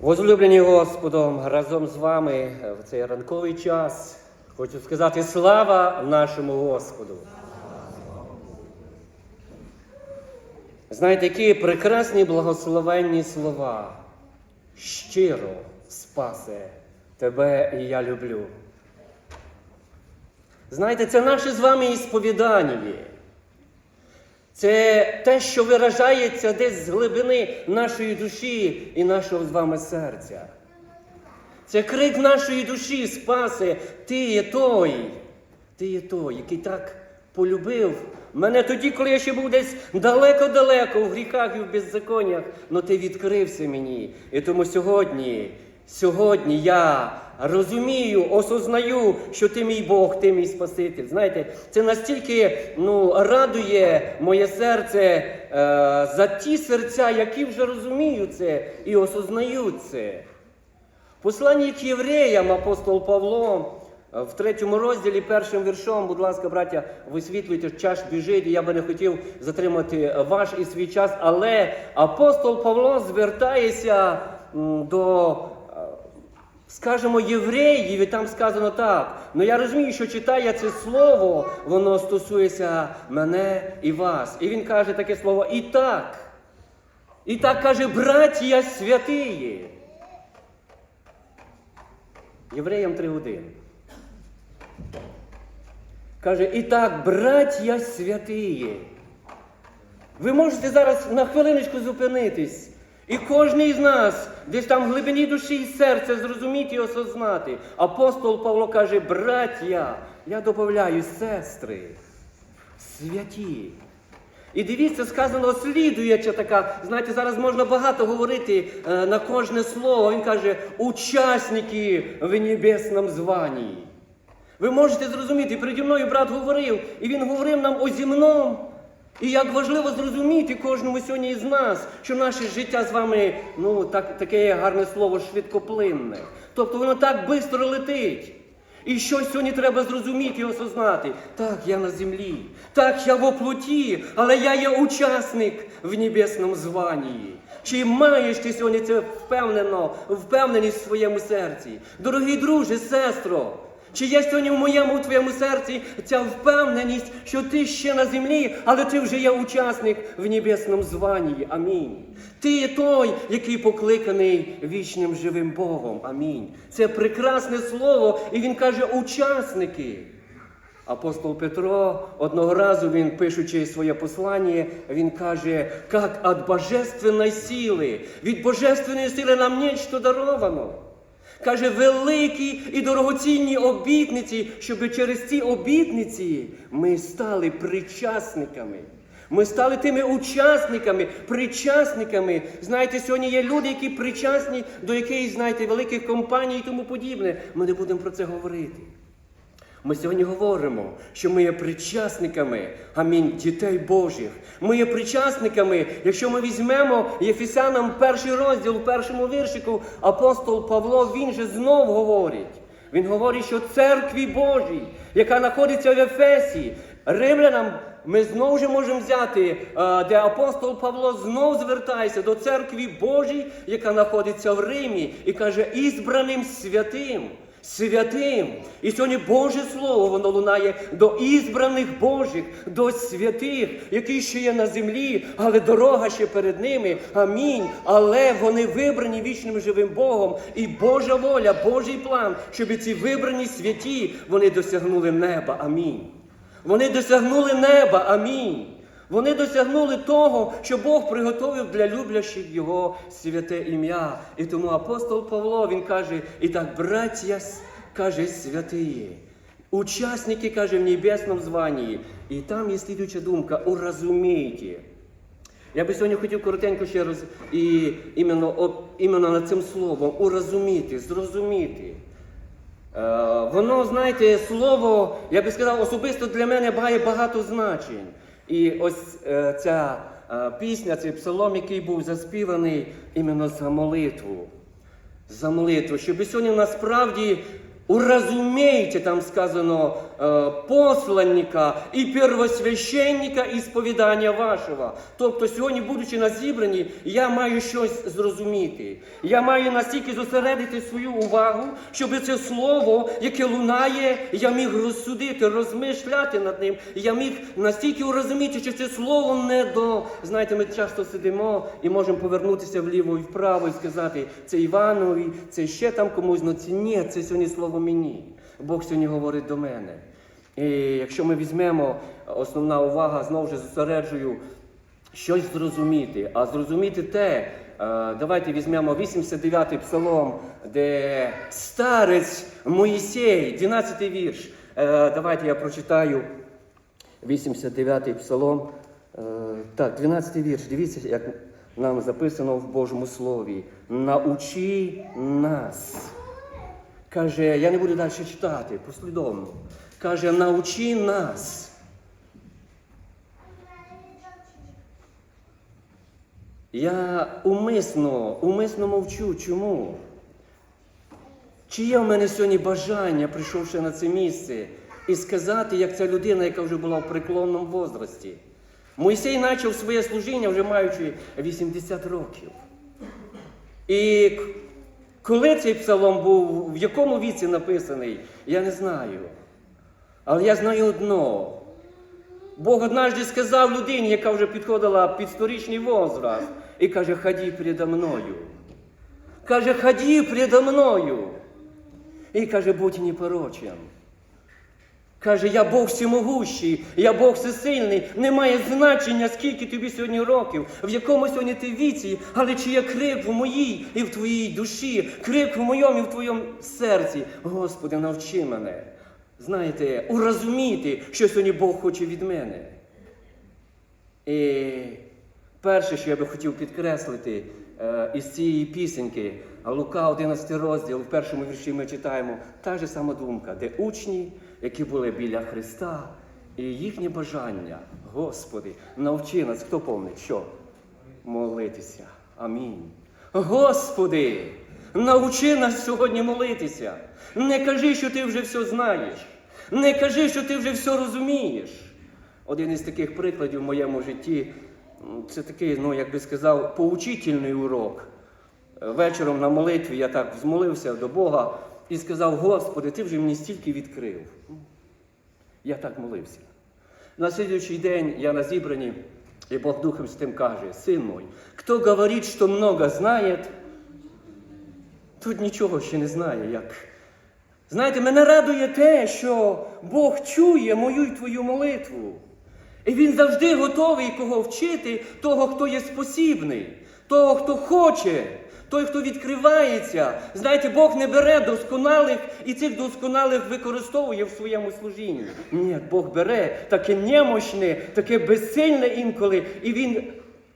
Возлюблені Господом, разом з вами в цей ранковий час хочу сказати слава нашому Господу. Знаєте, які прекрасні благословенні слова. Щиро спасе тебе і я люблю. Знаєте, це наше з вами ісповідання. Це те, що виражається десь з глибини нашої душі і нашого з вами серця. Це крик нашої душі, спасе, ти є той, ти є той, який так полюбив мене тоді, коли я ще був десь далеко-далеко в гріхах і в беззаконнях, але ти відкрився мені. І тому сьогодні, сьогодні я розумію, осознаю, що ти мій Бог, ти мій Спаситель. Знаєте, це настільки ну, радує моє серце е, за ті серця, які вже розуміють це і осознають це. Посланні к євреям апостол Павло е, в третьому розділі першим віршом, будь ласка, браття, висвітлюйте, час біжить, і я би не хотів затримати ваш і свій час, але апостол Павло звертається до, скажімо, євреїв, і там сказано так. Ну я розумію, що читає це слово, воно стосується мене і вас. І він каже таке слово і так. І так каже, браття святиї. Євреям три години. Каже, і так, браття святиї. Ви можете зараз на хвилиночку зупинитись. І кожен із нас десь там в глибині душі і серця зрозуміти і осознати. Апостол Павло каже, браття, я додаю сестри, святі. І дивіться, сказано слідуюча така, знаєте, зараз можна багато говорити е, на кожне слово. Він каже, учасники в небесному званні. Ви можете зрозуміти, переді мною брат говорив, і він говорив нам о земному. І як важливо зрозуміти кожному сьогодні із нас, що наше життя з вами, ну, так, таке гарне слово, швидкоплинне. Тобто воно так швидко летить. І що сьогодні треба зрозуміти і осознати? Так, я на землі, так, я в оплоті, але я є учасник в небесному званні. Чи маєш ти сьогодні це впевнено, впевненість в своєму серці? Дорогий друже, сестро, чи є сьогодні в моєму в твоєму серці ця впевненість, що ти ще на землі, але ти вже є учасник в небесному званні. Амінь. Ти є той, який покликаний вічним живим Богом. Амінь. Це прекрасне слово, і він каже учасники. Апостол Петро одного разу він, пишучи своє послання, він каже, як від божественної сили, від божественної сили нам нечто даровано. Каже, великі і дорогоцінні обітниці, щоб через ці обітниці ми стали причасниками. Ми стали тими учасниками, причасниками. Знаєте, сьогодні є люди, які причасні до якоїсь, знаєте, великих компаній і тому подібне. Ми не будемо про це говорити. Ми сьогодні говоримо, що ми є причасниками, амінь, дітей Божих. Ми є причасниками, якщо ми візьмемо Єфесянам перший розділ першому віршику, апостол Павло, він же знов говорить. Він говорить, що церкві Божій, яка знаходиться в Ефесі, римлянам ми знову ж можемо взяти, е, де апостол Павло знов звертається до церкві Божій, яка знаходиться в Римі, і каже, ізбраним святим. Святим. І сьогодні Боже Слово, воно лунає до ізбраних Божих, до святих, які ще є на землі, але дорога ще перед ними. Амінь. Але вони вибрані вічним живим Богом. І Божа воля, Божий план, щоб ці вибрані святі, вони досягнули неба. Амінь. Вони досягнули неба. Амінь. Вони досягнули того, що Бог приготовив для люблящих Його святе ім'я. І тому апостол Павло він каже: і так, браття, каже, святиє, учасники, каже, в небесному званні. І там є слідуюча думка: уразумійте. Я би сьогодні хотів коротенько ще раз і іменно, іменно над цим словом урозуміти, зрозуміти. Е, воно, знаєте, слово, я би сказав, особисто для мене має багато значень. І ось е, ця е, пісня, цей псалом, який був заспіваний іменно за молитву. За молитву, щоб сьогодні насправді урозумійте, там сказано, посланника і первосвященника і сповідання вашого. Тобто, сьогодні, будучи на зібранні, я маю щось зрозуміти. Я маю настільки зосередити свою увагу, щоб це слово, яке лунає, я міг розсудити, розмишляти над ним. Я міг настільки урозуміти, що це слово не до. Знаєте, ми часто сидимо і можемо повернутися вліво і вправо і сказати, це Іванові, це ще там комусь. Ну це ні, це сьогодні слово мені. Бог сьогодні говорить до мене. І якщо ми візьмемо, основна увага знову ж зосереджую щось зрозуміти. А зрозуміти те, е, давайте візьмемо 89-й псалом, де старець Моїсей, 12-й вірш. Е, Давайте я прочитаю 89-й псалом. Е, Так, 12-й вірш. Дивіться, як нам записано в Божому Слові. Научи нас. Каже, я не буду далі читати, послідовно. Каже, научи нас. Я умисно, умисно мовчу. Чому? Чи є в мене сьогодні бажання, прийшовши на це місце, і сказати, як ця людина, яка вже була в преклонному возрасті? Мойсей почав своє служіння, вже маючи 80 років. І коли цей псалом був, в якому віці написаний, я не знаю. Але я знаю одно. Бог однажды сказав людині, яка вже підходила під сторічний возраст, і каже, ході передо мною. Каже, ході передо мною. І каже, будь непорочен. Каже, я Бог всемогущий, я Бог всесильний. Немає значення, скільки тобі сьогодні років, в якому сьогодні ти віці, але чи є крик в моїй і в твоїй душі, крик в моєму і в твоєму серці. Господи, навчи мене. Знаєте, урозуміти, що сьогодні Бог хоче від мене. І перше, що я би хотів підкреслити е, із цієї пісеньки, Лука 11 розділ, в першому вірші ми читаємо та ж сама думка, де учні, які були біля Христа, і їхнє бажання, Господи, навчи нас, хто помнить, що? Молитися. Амінь. Господи, навчи нас сьогодні молитися. Не кажи, що ти вже все знаєш. Не кажи, що ти вже все розумієш. Один із таких прикладів в моєму житті це такий, ну як би сказав, поучительний урок. Вечором на молитві я так змолився до Бога і сказав: Господи, ти вже мені стільки відкрив. Я так молився. На слідуючий день я на зібранні, і Бог Духом Святим каже: Син мой, хто говорить, що много знає, тут нічого ще не знає. як. Знаєте, мене радує те, що Бог чує мою й твою молитву. І Він завжди готовий кого вчити, того, хто є спосібний, того, хто хоче, той, хто відкривається. Знаєте, Бог не бере досконалих і цих досконалих використовує в своєму служінні. Ні, Бог бере таке немощне, таке безсильне інколи, і Він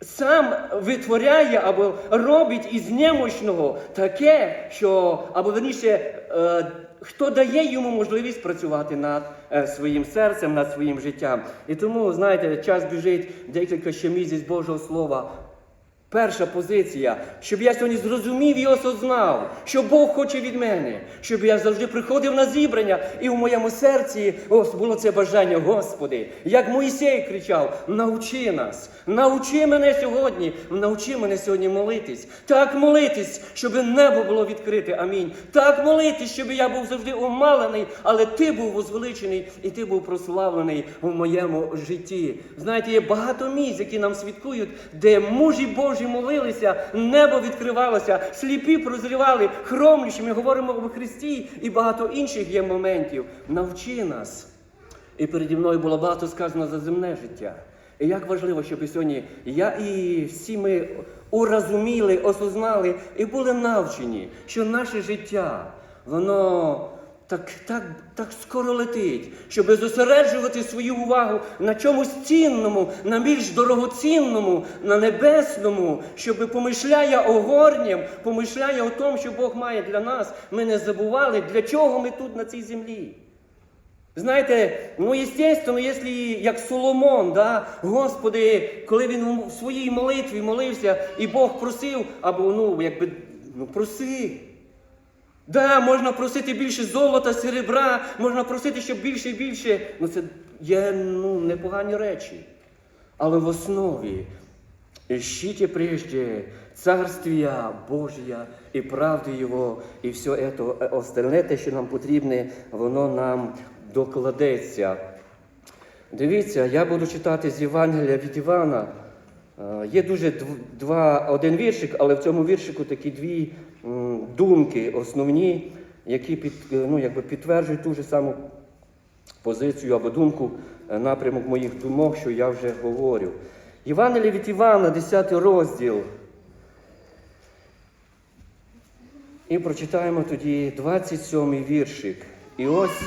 сам витворяє або робить із немощного таке, що, або верніше, е, хто дає йому можливість працювати над е, своїм серцем, над своїм життям. І тому, знаєте, час біжить декілька ще місяць Божого Слова. Перша позиція, щоб я сьогодні зрозумів і осознав, що Бог хоче від мене, щоб я завжди приходив на зібрання, і в моєму серці ось було це бажання, Господи, як Моїсей кричав: навчи нас, навчи мене сьогодні, навчи мене сьогодні молитись, так молитись, щоб небо було відкрите. Амінь. Так молитись, щоб я був завжди омалений, але ти був возвеличений і ти був прославлений в моєму житті. Знаєте, є багато місць, які нам свідкують, де мужі Божі молилися, небо відкривалося, сліпі прозрівали, хромлющі. Ми говоримо в Христі і багато інших є моментів. Навчи нас. І переді мною було багато сказано за земне життя. І як важливо, щоб і сьогодні я і всі ми урозуміли, осознали і були навчені, що наше життя, воно так, так, так скоро летить, щоб зосереджувати свою увагу на чомусь цінному, на більш дорогоцінному, на небесному, щоб помишляє о горнім, помишляє о тому, що Бог має для нас, ми не забували, для чого ми тут на цій землі. Знаєте, ну, естественно, якщо як Соломон, да, Господи, коли він в своїй молитві молився, і Бог просив, або ну, якби, ну проси. Да, можна просити більше золота, серебра, можна просити, щоб більше і більше. Ну це є ну, непогані речі. Але в основі ищите прежде Царствия Божия і правди Його, і все это, е, остальне, те, що нам потрібне, воно нам докладеться. Дивіться, я буду читати з Євангелія від Івана. Е, Є дуже два, один віршик, але в цьому віршику такі дві думки основні, які під, е, ну, якби підтверджують ту ж саму позицію або думку, е, напрямок моїх думок, що я вже говорю. Євангелія від Івана, 10 розділ. І прочитаємо тоді 27 віршик. І ось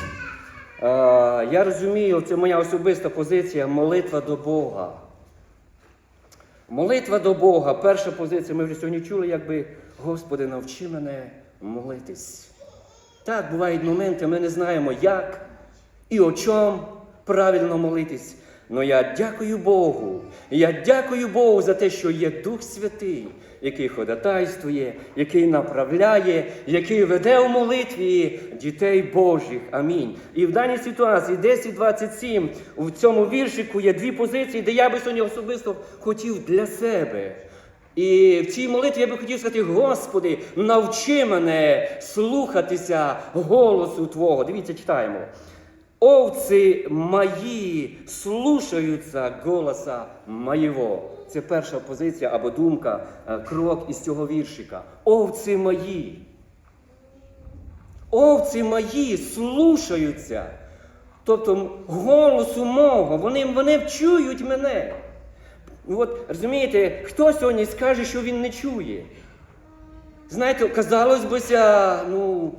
я розумію, це моя особиста позиція молитва до Бога. Молитва до Бога. Перша позиція, ми вже сьогодні чули, якби Господи, навчи мене молитись. Так, бувають моменти, ми не знаємо, як і о чому правильно молитись. Но я дякую Богу. Я дякую Богу за те, що є Дух Святий, який ходатайствує, який направляє, який веде у молитві дітей Божих. Амінь. І в даній ситуації 10.27 у цьому віршику є дві позиції, де я би сьогодні особисто хотів для себе. І в цій молитві я би хотів сказати, Господи, навчи мене слухатися голосу Твого. Дивіться, читаємо. Овці мої слушаються голоса моєго. Це перша позиція або думка, е, крок із цього віршика. Овці мої. Овці мої слушаються. Тобто голосу мого, вони, вони чують мене. От розумієте, хто сьогодні скаже, що він не чує? Знаєте, казалось би, ну,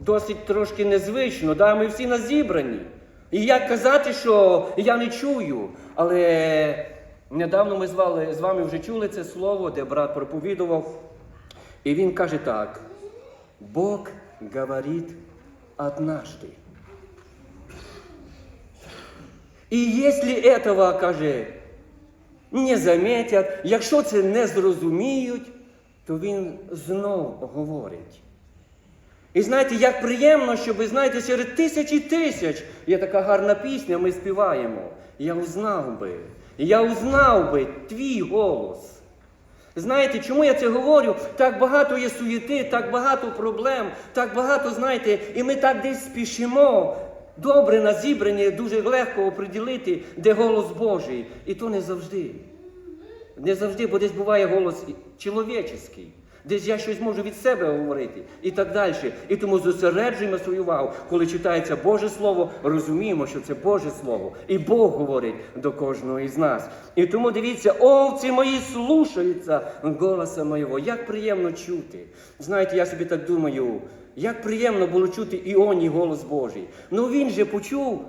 досить трошки незвично, да? ми всі назібрані. І як казати, що я не чую. Але недавно ми з вами, з вами вже чули це слово, де брат проповідував. І він каже так: Бог говорить однажды. І якщо этого, каже, не замітять, якщо це не зрозуміють, то він знов говорить. І знаєте, як приємно, що ви знаєте, серед тисяч і тисяч є така гарна пісня, ми співаємо. Я узнав би, я узнав би твій голос. Знаєте, чому я це говорю? Так багато є суєти, так багато проблем, так багато, знаєте, і ми так десь спішимо. Добре на зібранні дуже легко оприділити, де голос Божий. І то не завжди. Не завжди, бо десь буває голос чоловічий. Десь я щось можу від себе говорити і так далі. І тому зосереджуємо свою увагу. Коли читається Боже Слово, розуміємо, що це Боже Слово. І Бог говорить до кожного із нас. І тому дивіться, овці мої слушаються голоса моєго. Як приємно чути. Знаєте, я собі так думаю, як приємно було чути Іоні голос Божий. Ну він же почув,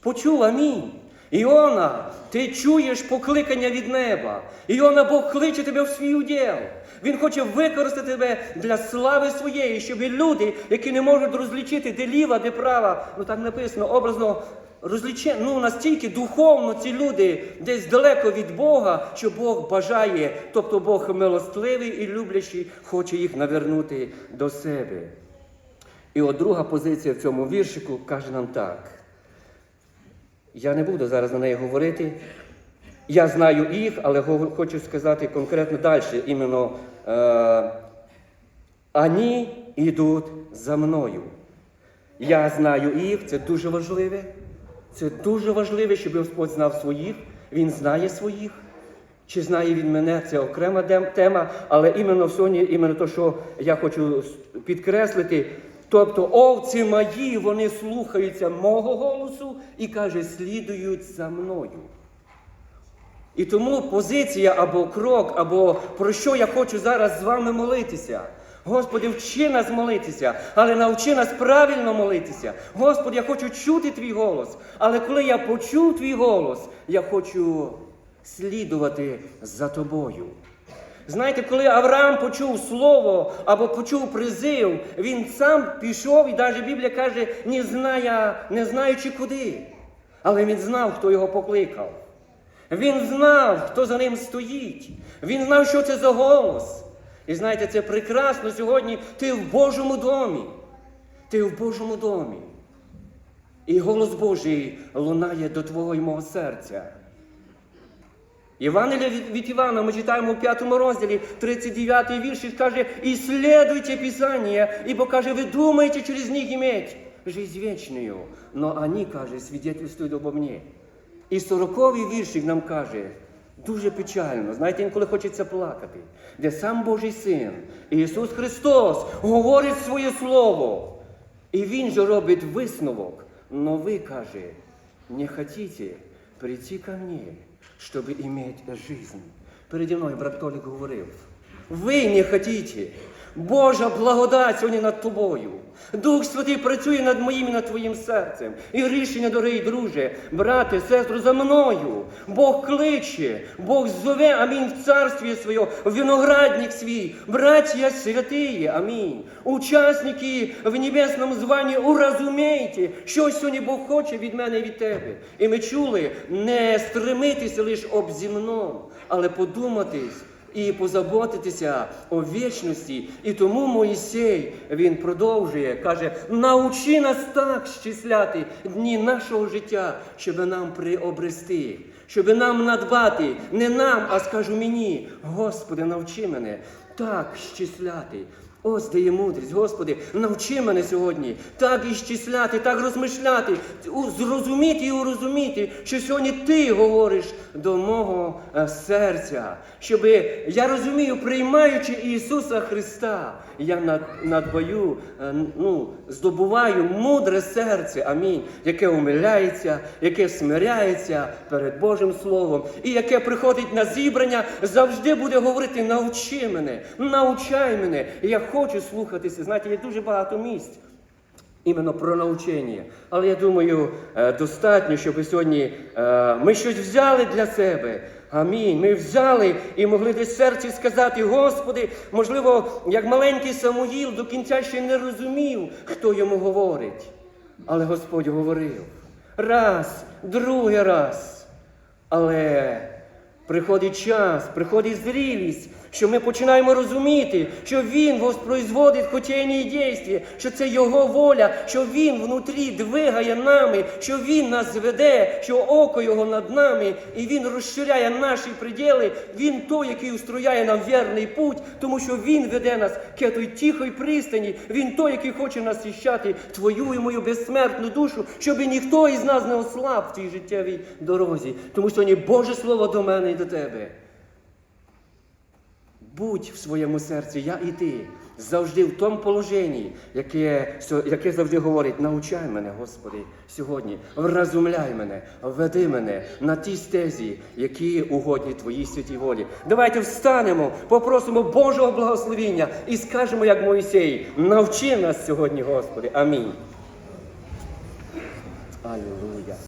почув амінь. Іона, ти чуєш покликання від неба. Іона, Бог кличе тебе в свій уділ. Він хоче використати тебе для слави своєї, щоб люди, які не можуть розлічити, де ліва, де права, ну так написано, образно розліче, ну настільки духовно ці люди десь далеко від Бога, що Бог бажає, тобто Бог милостливий і люблячий, хоче їх навернути до себе. І от друга позиція в цьому віршику каже нам так. Я не буду зараз на неї говорити. Я знаю їх, але хочу сказати конкретно далі. Іменно е, вони йдуть за мною. Я знаю їх, це дуже важливе. Це дуже важливе, щоб Господь знав своїх. Він знає своїх. Чи знає він мене, це окрема тема, але іменно сьогодні, іменно те, що я хочу підкреслити. Тобто овці мої, вони слухаються мого голосу і каже, слідують за мною. І тому позиція або крок, або про що я хочу зараз з вами молитися. Господи, вчи нас молитися, але навчи нас правильно молитися. Господи, я хочу чути твій голос. Але коли я почув твій голос, я хочу слідувати за тобою. Знаєте, коли Авраам почув слово або почув призив, він сам пішов, і навіть Біблія каже, не, знає, не знаючи куди. Але він знав, хто його покликав. Він знав, хто за ним стоїть. Він знав, що це за голос. І знаєте, це прекрасно сьогодні. Ти в Божому домі. Ти в Божому домі. І голос Божий лунає до твого й мого серця. Євангелія від, Івана ми читаємо у п'ятому розділі, 39 вірш, і каже, «Исследуйте Писання, ибо, каже, ви думаєте через них иметь жизнь вечную, но они, каже, свидетельствують обо мне. І сороковий віршик нам каже, дуже печально, знаєте, інколи хочеться плакати, де сам Божий Син, Ісус Христос, говорить своє Слово. І Він же робить висновок. Но ви, каже, не хотите прийти ко мне, чтобы иметь жизнь. Переді мною брат Толік говорив. Ви не хотите. Божа благодать сьогодні над тобою. Дух Святий працює над моїм і над твоїм серцем. І рішення, дорогий друже, брате, сестру, за мною. Бог кличе, Бог зове, амінь, в царстві своє, в виноградник свій, браття святиї, амінь. Учасники в небесному званні, уразумійте, що сьогодні Бог хоче від мене і від тебе. І ми чули, не стремитися лише об земному, але подуматись і позаботитися о вічності. І тому Моїсей він продовжує, каже: научи нас так щисляти дні нашого життя, щоб нам приобрести, щоб нам надбати, не нам, а скажу мені, Господи, навчи мене так щисляти. Ось дає мудрість, Господи, навчи мене сьогодні так іщисляти, так розмишляти, зрозуміти і урозуміти, що сьогодні Ти говориш до мого е, серця. Щоб я розумію, приймаючи Ісуса Христа, я над, надбаю, е, ну, здобуваю мудре серце, амінь, яке умиляється, яке смиряється перед Божим Словом, і яке приходить на зібрання, завжди буде говорити: навчи мене, навчай мене. Я хочу слухатися. Знаєте, є дуже багато місць. Іменно про навчання. Але я думаю, е, достатньо, щоб сьогодні е, ми щось взяли для себе. Амінь. Ми взяли і могли десь в серці сказати, Господи, можливо, як маленький Самуїл до кінця ще не розумів, хто йому говорить. Але Господь говорив раз, другий раз. Але приходить час, приходить зрілість, що ми починаємо розуміти, що Він воспроизводить хотіння і дійстві, що це Його воля, що Він внутрі двигає нами, що Він нас веде, що око Його над нами, і Він розширяє наші приділи. Він той, який устрояє нам вірний путь, тому що Він веде нас к той тихої пристані. Він той, який хоче нас іщати твою і мою безсмертну душу, щоб ніхто із нас не ослаб в цій життєвій дорозі. Тому сьогодні Боже Слово до мене і до тебе. Будь в своєму серці, я і ти, завжди в тому положенні, яке, яке завжди говорить, навчай мене, Господи, сьогодні, вразумляй мене, веди мене на ті стезі, які угодні Твоїй святій волі. Давайте встанемо, попросимо Божого благословіння і скажемо, як Моїсей, навчи нас сьогодні, Господи. Амінь. Алілуя.